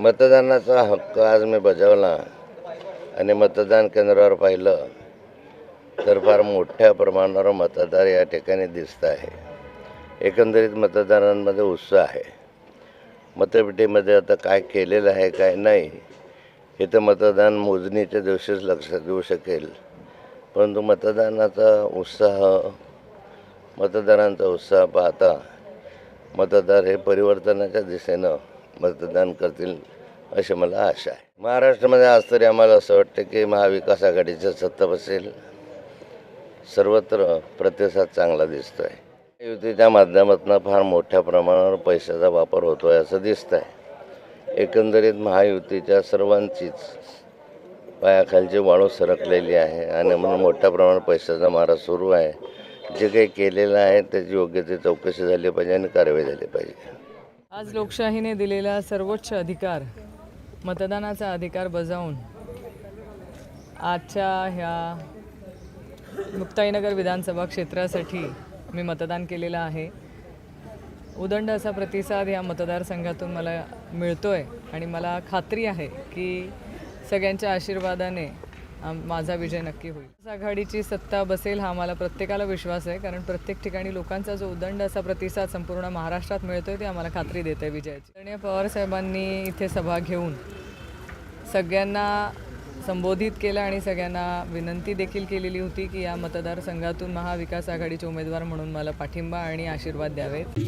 मतदानाचा हक्क आज मी बजावला आणि मतदान केंद्रावर पाहिलं तर फार मोठ्या प्रमाणावर मतदार या ठिकाणी दिसत आहे. एकंदरीत मतदारांमध्ये उत्साह आहे. मतपेटीमध्ये आता काय केलेलं आहे काय नाही हे तर मतदान मोजणीच्या दिवशीच लक्षात येऊ शकेल. परंतु मतदानाचा उत्साह मतदारांचा उत्साह पाहता मतदार हे परिवर्तनाच्या दिशेनं मतदान करतील अशी मला आशा आहे. महाराष्ट्रामध्ये आज तरी आम्हाला असं वाटतं की महाविकास आघाडीचं सत्ता बसेल. सर्वत्र प्रतिसाद चांगला दिसतो आहे युतीच्या माध्यमातून फार मोठ्या प्रमाणावर पैशाचा वापर होतो आहे असं दिसतं आहे एकंदरीत महायुतीच्या सर्वांचीच पायाखालची वाळू सरकलेली आहे आणि म्हणून मोठ्या प्रमाणात पैशाचा मारा सुरू आहे. जे काही केलेलं आहे त्याची योग्य ती चौकशी झाली पाहिजे आणि कारवाई झाली पाहिजे. आज लोकशाहीने दिलेला सर्वोच्च अधिकार मतदानाचा अधिकार बजावून आजच्या ह्या मुक्ताईनगर विधानसभा क्षेत्रासाठी मी मतदान केलेलं आहे. उदंड असा प्रतिसाद या मतदारसंघातून मला मिळतो आहे आणि मला खात्री आहे की सगळ्यांच्या आशीर्वादाने माझा विजय नक्की होईल. आघाडीची सत्ता बसेल हा मला प्रत्येकाला विश्वास आहे कारण प्रत्येक ठिकाणी लोकांचा जो उदंड असा प्रतिसाद संपूर्ण महाराष्ट्रात मिळतोय ते आम्हाला खात्री देत आहे विजयाची. आदरणीय पवार साहेबांनी इथे सभा घेऊन सगळ्यांना संबोधित केलं आणि सगळ्यांना विनंती देखील केलेली होती की या मतदारसंघातून महाविकास आघाडीचे उमेदवार म्हणून मला पाठिंबा आणि आशीर्वाद द्यावेत.